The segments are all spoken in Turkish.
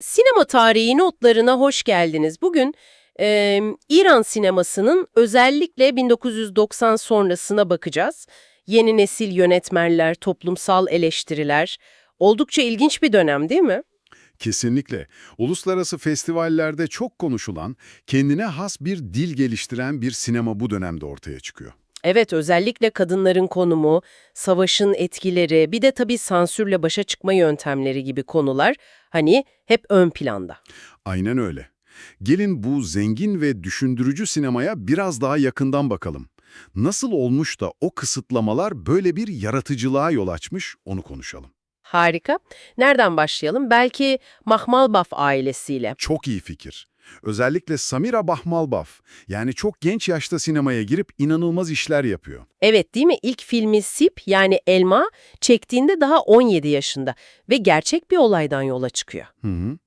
Sinema tarihi notlarına hoş geldiniz. Bugün e, İran sinemasının özellikle 1990 sonrasına bakacağız. Yeni nesil yönetmenler, toplumsal eleştiriler. Oldukça ilginç bir dönem değil mi? Kesinlikle. Uluslararası festivallerde çok konuşulan, kendine has bir dil geliştiren bir sinema bu dönemde ortaya çıkıyor. Evet, özellikle kadınların konumu, savaşın etkileri, bir de tabii sansürle başa çıkma yöntemleri gibi konular hani hep ön planda. Aynen öyle. Gelin bu zengin ve düşündürücü sinemaya biraz daha yakından bakalım. Nasıl olmuş da o kısıtlamalar böyle bir yaratıcılığa yol açmış onu konuşalım. Harika. Nereden başlayalım? Belki Mahmalbaf ailesiyle. Çok iyi fikir. Özellikle Samira Bahmalbaf, yani çok genç yaşta sinemaya girip inanılmaz işler yapıyor. Evet değil mi? İlk filmi Sip yani Elma çektiğinde daha 17 yaşında ve gerçek bir olaydan yola çıkıyor. Hı hı.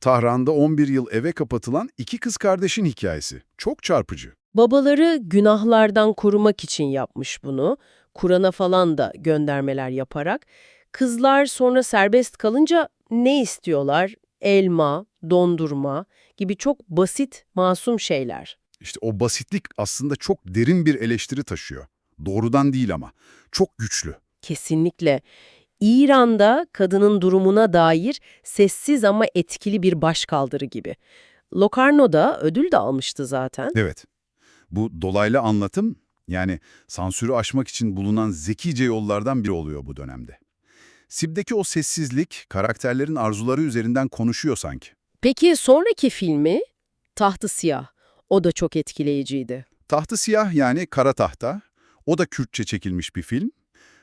Tahran'da 11 yıl eve kapatılan iki kız kardeşin hikayesi. Çok çarpıcı. Babaları günahlardan korumak için yapmış bunu. Kur'an'a falan da göndermeler yaparak. Kızlar sonra serbest kalınca ne istiyorlar? Elma, dondurma gibi çok basit, masum şeyler. İşte o basitlik aslında çok derin bir eleştiri taşıyor. Doğrudan değil ama. Çok güçlü. Kesinlikle. İran'da kadının durumuna dair sessiz ama etkili bir başkaldırı gibi. Locarno'da ödül de almıştı zaten. Evet. Bu dolaylı anlatım, yani sansürü aşmak için bulunan zekice yollardan biri oluyor bu dönemde. Sib'deki o sessizlik, karakterlerin arzuları üzerinden konuşuyor sanki. Peki sonraki filmi Tahtı Siyah. O da çok etkileyiciydi. Tahtı Siyah yani Kara Tahta, o da Kürtçe çekilmiş bir film.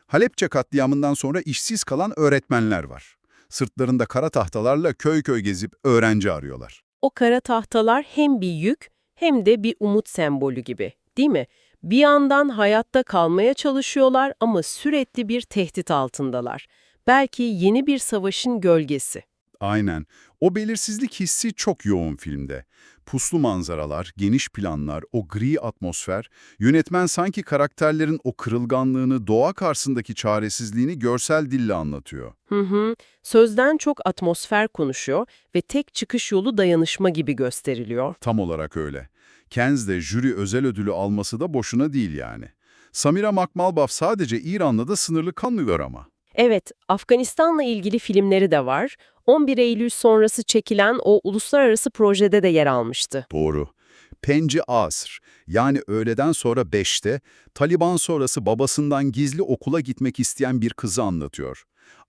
Halepçe katliamından sonra işsiz kalan öğretmenler var. Sırtlarında kara tahtalarla köy köy gezip öğrenci arıyorlar. O kara tahtalar hem bir yük hem de bir umut sembolü gibi, değil mi? Bir yandan hayatta kalmaya çalışıyorlar ama sürekli bir tehdit altındalar. Belki yeni bir savaşın gölgesi. Aynen. O belirsizlik hissi çok yoğun filmde. Puslu manzaralar, geniş planlar, o gri atmosfer, yönetmen sanki karakterlerin o kırılganlığını, doğa karşısındaki çaresizliğini görsel dille anlatıyor. Hı hı. Sözden çok atmosfer konuşuyor ve tek çıkış yolu dayanışma gibi gösteriliyor. Tam olarak öyle. Cannes'de jüri özel ödülü alması da boşuna değil yani. Samira Makmalbaf sadece İran'la da sınırlı kalmıyor ama. Evet, Afganistan'la ilgili filmleri de var. 11 Eylül sonrası çekilen o uluslararası projede de yer almıştı. Doğru. Penci Asr, yani öğleden sonra 5'te, Taliban sonrası babasından gizli okula gitmek isteyen bir kızı anlatıyor.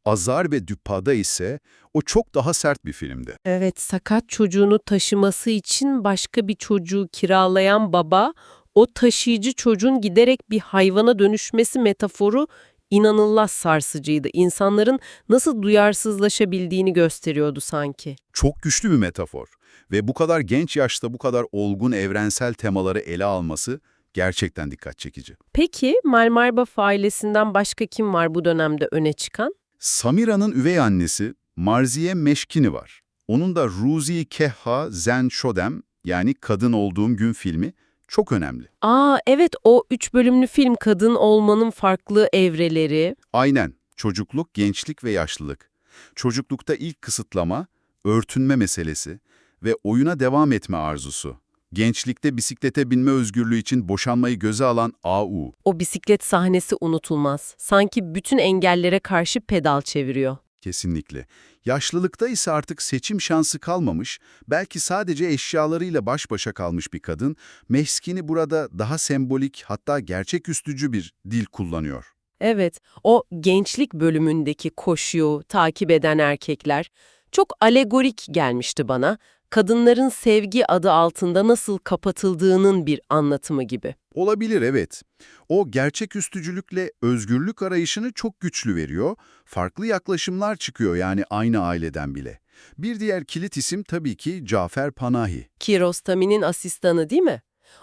Azar ve Düppa'da ise o çok daha sert bir filmdi. Evet, sakat çocuğunu taşıması için başka bir çocuğu kiralayan baba, o taşıyıcı çocuğun giderek bir hayvana dönüşmesi metaforu inanılmaz sarsıcıydı. İnsanların nasıl duyarsızlaşabildiğini gösteriyordu sanki. Çok güçlü bir metafor ve bu kadar genç yaşta bu kadar olgun evrensel temaları ele alması gerçekten dikkat çekici. Peki Malmarbaf ailesinden başka kim var bu dönemde öne çıkan? Samira'nın üvey annesi Marziye Meşkini var. Onun da Ruzi Kehha Zen Shodem yani Kadın Olduğum Gün filmi çok önemli. Aa evet o üç bölümlü film kadın olmanın farklı evreleri. Aynen. Çocukluk, gençlik ve yaşlılık. Çocuklukta ilk kısıtlama, örtünme meselesi ve oyuna devam etme arzusu. Gençlikte bisiklete binme özgürlüğü için boşanmayı göze alan AU. O bisiklet sahnesi unutulmaz. Sanki bütün engellere karşı pedal çeviriyor. Kesinlikle. Yaşlılıkta ise artık seçim şansı kalmamış, belki sadece eşyalarıyla baş başa kalmış bir kadın, Meskini burada daha sembolik hatta gerçeküstücü bir dil kullanıyor. Evet, o gençlik bölümündeki koşuyu takip eden erkekler çok alegorik gelmişti bana. Kadınların sevgi adı altında nasıl kapatıldığının bir anlatımı gibi. Olabilir evet. O gerçeküstücülükle özgürlük arayışını çok güçlü veriyor. Farklı yaklaşımlar çıkıyor yani aynı aileden bile. Bir diğer kilit isim tabii ki Cafer Panahi. Kiarostami'nin asistanı değil mi?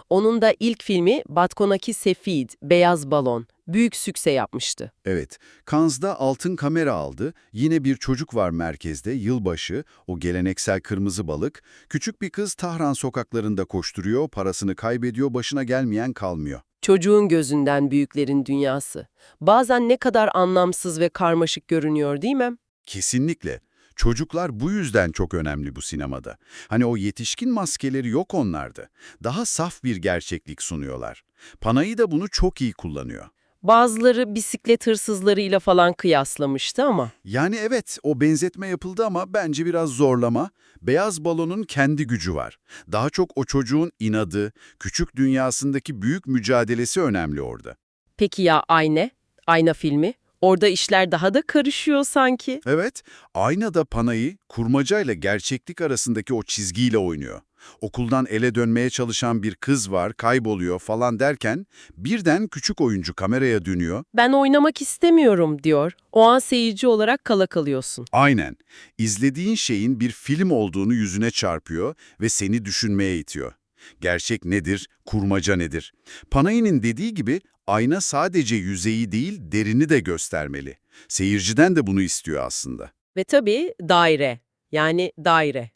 Onun da ilk filmi Batkonaki Sefid, Beyaz Balon. Büyük sükse yapmıştı. Evet, Cannes'da altın kamera aldı. Yine bir çocuk var merkezde, yılbaşı, o geleneksel kırmızı balık. Küçük bir kız Tahran sokaklarında koşturuyor, parasını kaybediyor, başına gelmeyen kalmıyor. Çocuğun gözünden büyüklerin dünyası. Bazen ne kadar anlamsız ve karmaşık görünüyor değil mi? Kesinlikle. Çocuklar bu yüzden çok önemli bu sinemada. Hani o yetişkin maskeleri yok onlarda. Daha saf bir gerçeklik sunuyorlar. Panayı da bunu çok iyi kullanıyor. Bazıları bisiklet hırsızlarıyla falan kıyaslamıştı ama. Yani evet o benzetme yapıldı ama bence biraz zorlama. Beyaz balonun kendi gücü var. Daha çok o çocuğun inadı, küçük dünyasındaki büyük mücadelesi önemli orada. Peki ya Ayna? Ayna filmi? Orada işler daha da karışıyor sanki. Evet, aynada panayı kurmacayla gerçeklik arasındaki o çizgiyle oynuyor. Okuldan ele dönmeye çalışan bir kız var, kayboluyor falan derken birden küçük oyuncu kameraya dönüyor. Ben oynamak istemiyorum diyor. O an seyirci olarak kala kalıyorsun. Aynen. İzlediğin şeyin bir film olduğunu yüzüne çarpıyor ve seni düşünmeye itiyor. Gerçek nedir, kurmaca nedir? Panayı'nın dediği gibi ayna sadece yüzeyi değil, derini de göstermeli. Seyirciden de bunu istiyor aslında. Ve tabii daire. Yani daire.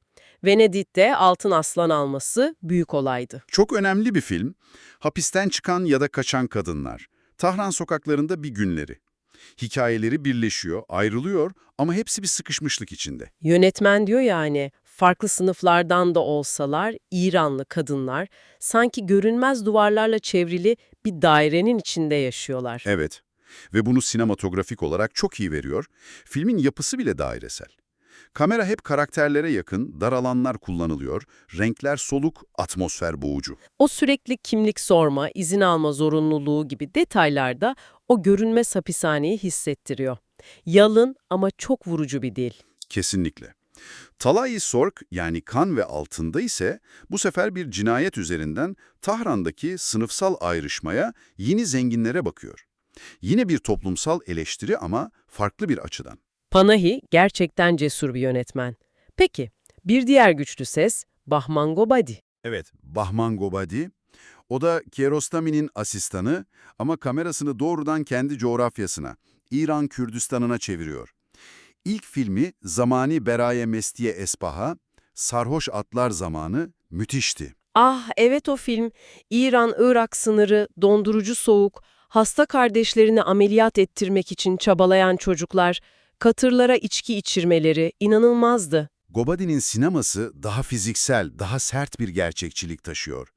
Venedik'te altın aslan alması büyük olaydı. Çok önemli bir film. Hapisten çıkan ya da kaçan kadınlar. Tahran sokaklarında bir günleri. Hikayeleri birleşiyor, ayrılıyor ama hepsi bir sıkışmışlık içinde. Yönetmen diyor yani farklı sınıflardan da olsalar İranlı kadınlar sanki görünmez duvarlarla çevrili bir dairenin içinde yaşıyorlar. Evet. Ve bunu sinematografik olarak çok iyi veriyor. Filmin yapısı bile dairesel. Kamera hep karakterlere yakın, dar alanlar kullanılıyor, renkler soluk, atmosfer boğucu. O sürekli kimlik sorma, izin alma zorunluluğu gibi detaylarda o görünmez hapishaneyi hissettiriyor. Yalın ama çok vurucu bir dil. Kesinlikle. Talayi Sork yani kan ve altında ise bu sefer bir cinayet üzerinden Tahran'daki sınıfsal ayrışmaya, yeni zenginlere bakıyor. Yine bir toplumsal eleştiri ama farklı bir açıdan. Panahi gerçekten cesur bir yönetmen. Peki, bir diğer güçlü ses Bahman Gobadi. Evet, Bahman Gobadi. O da Kiarostami'nin asistanı ama kamerasını doğrudan kendi coğrafyasına, İran Kürdistan'ına çeviriyor. İlk filmi Zamani Beraye Mestiye Espaha, Sarhoş Atlar Zamanı müthişti. Ah evet o film. İran-Irak sınırı, dondurucu soğuk, hasta kardeşlerini ameliyat ettirmek için çabalayan çocuklar, katırlara içki içirmeleri inanılmazdı. Gobadi'nin sineması daha fiziksel, daha sert bir gerçekçilik taşıyor.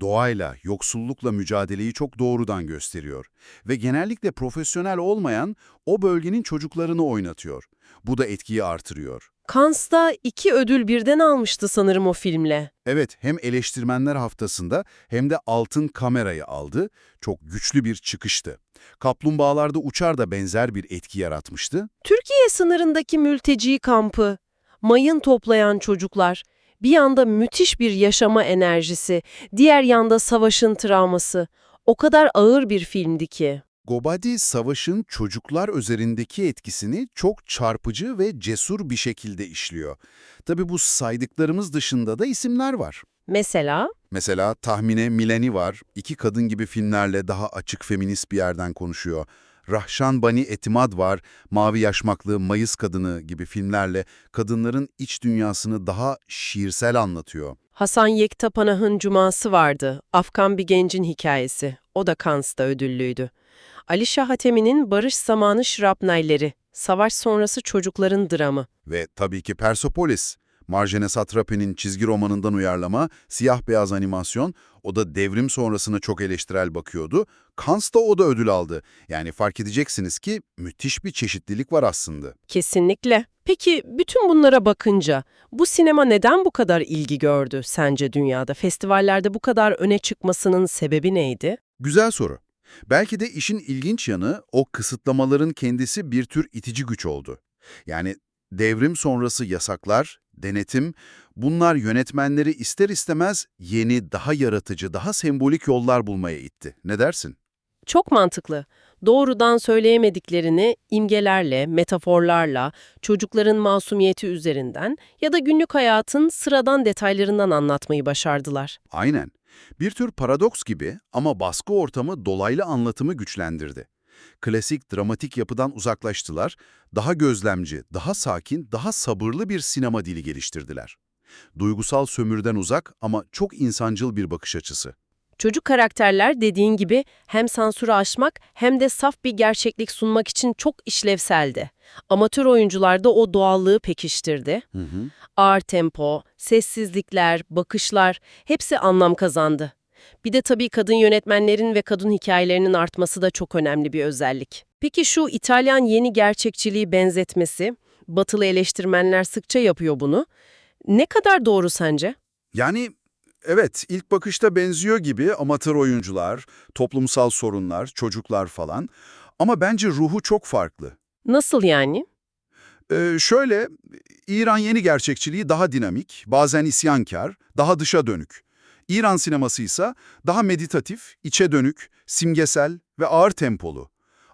Doğayla, yoksullukla mücadeleyi çok doğrudan gösteriyor. Ve genellikle profesyonel olmayan o bölgenin çocuklarını oynatıyor. Bu da etkiyi artırıyor. Cannes'ta iki ödül birden almıştı sanırım o filmle. Evet, hem eleştirmenler haftasında hem de altın kamerayı aldı. Çok güçlü bir çıkıştı. Kaplumbağalarda uçar da benzer bir etki yaratmıştı. Türkiye sınırındaki mülteci kampı, mayın toplayan çocuklar, bir yanda müthiş bir yaşama enerjisi, diğer yanda savaşın travması. O kadar ağır bir filmdi ki. Gobadi, savaşın çocuklar üzerindeki etkisini çok çarpıcı ve cesur bir şekilde işliyor. Tabii bu saydıklarımız dışında da isimler var. Mesela Mesela Tahmine Mileni var. İki kadın gibi filmlerle daha açık feminist bir yerden konuşuyor. Rahşan Bani Etimad var. Mavi Yaşmaklı, Mayıs Kadını gibi filmlerle kadınların iç dünyasını daha şiirsel anlatıyor. Hasan Yekta Panah'ın Cuması vardı. Afgan bir gencin hikayesi. O da Cannes'ta ödüllüydü. Ali Şah Hatemi'nin Barış Zamanı Şrapnayları, savaş sonrası çocukların dramı. Ve tabii ki Persepolis. Marjane Satrapi'nin çizgi romanından uyarlama, siyah-beyaz animasyon, o da devrim sonrasına çok eleştirel bakıyordu. Cannes'ta o da ödül aldı. Yani fark edeceksiniz ki müthiş bir çeşitlilik var aslında. Kesinlikle. Peki bütün bunlara bakınca bu sinema neden bu kadar ilgi gördü sence dünyada? Festivallerde bu kadar öne çıkmasının sebebi neydi? Güzel soru. Belki de işin ilginç yanı o kısıtlamaların kendisi bir tür itici güç oldu. Yani devrim sonrası yasaklar, denetim, bunlar yönetmenleri ister istemez yeni, daha yaratıcı, daha sembolik yollar bulmaya itti. Ne dersin? Çok mantıklı. Doğrudan söyleyemediklerini imgelerle, metaforlarla, çocukların masumiyeti üzerinden ya da günlük hayatın sıradan detaylarından anlatmayı başardılar. Aynen. Bir tür paradoks gibi ama baskı ortamı dolaylı anlatımı güçlendirdi. Klasik dramatik yapıdan uzaklaştılar, daha gözlemci, daha sakin, daha sabırlı bir sinema dili geliştirdiler. Duygusal sömürden uzak ama çok insancıl bir bakış açısı. Çocuk karakterler dediğin gibi hem sansürü aşmak hem de saf bir gerçeklik sunmak için çok işlevseldi. Amatör oyuncular da o doğallığı pekiştirdi. Ağır tempo, sessizlikler, bakışlar hepsi anlam kazandı. Bir de tabii kadın yönetmenlerin ve kadın hikayelerinin artması da çok önemli bir özellik. Peki şu İtalyan yeni gerçekçiliği benzetmesi, batılı eleştirmenler sıkça yapıyor bunu. Ne kadar doğru sence? Yani evet ilk bakışta benziyor gibi amatör oyuncular, toplumsal sorunlar, çocuklar falan. Ama bence ruhu çok farklı. Nasıl yani? Ee, şöyle, İran yeni gerçekçiliği daha dinamik, bazen isyankar, daha dışa dönük. İran sineması ise daha meditatif, içe dönük, simgesel ve ağır tempolu.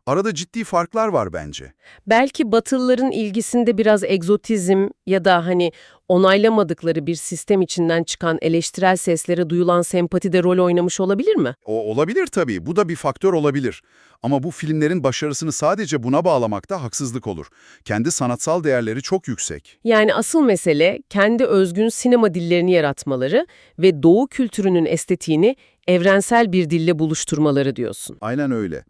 Arada ciddi farklar var bence. Belki Batılıların ilgisinde biraz egzotizm ya da hani onaylamadıkları bir sistem içinden çıkan eleştirel seslere duyulan sempati de rol oynamış olabilir mi? O olabilir tabii, bu da bir faktör olabilir. Ama bu filmlerin başarısını sadece buna bağlamakta haksızlık olur. Kendi sanatsal değerleri çok yüksek. Yani asıl mesele kendi özgün sinema dillerini yaratmaları ve doğu kültürünün estetiğini evrensel bir dille buluşturmaları diyorsun. Aynen öyle.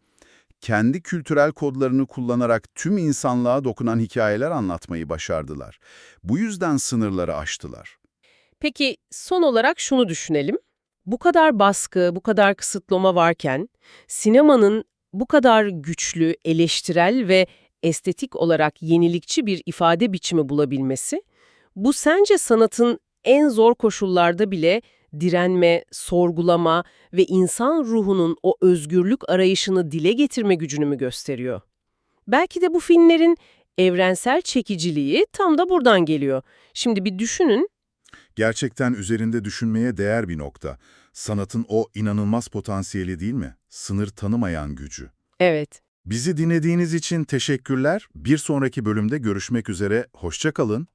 Kendi kültürel kodlarını kullanarak tüm insanlığa dokunan hikayeler anlatmayı başardılar. Bu yüzden sınırları aştılar. Peki son olarak şunu düşünelim. Bu kadar baskı, bu kadar kısıtlama varken sinemanın bu kadar güçlü, eleştirel ve estetik olarak yenilikçi bir ifade biçimi bulabilmesi, bu sence sanatın en zor koşullarda bile direnme, sorgulama ve insan ruhunun o özgürlük arayışını dile getirme gücünü mü gösteriyor? Belki de bu filmlerin evrensel çekiciliği tam da buradan geliyor. Şimdi bir düşünün, Gerçekten üzerinde düşünmeye değer bir nokta. Sanatın o inanılmaz potansiyeli değil mi? Sınır tanımayan gücü. evet. Bizi dinlediğiniz için teşekkürler. Bir sonraki bölümde görüşmek üzere. Hoşça kalın.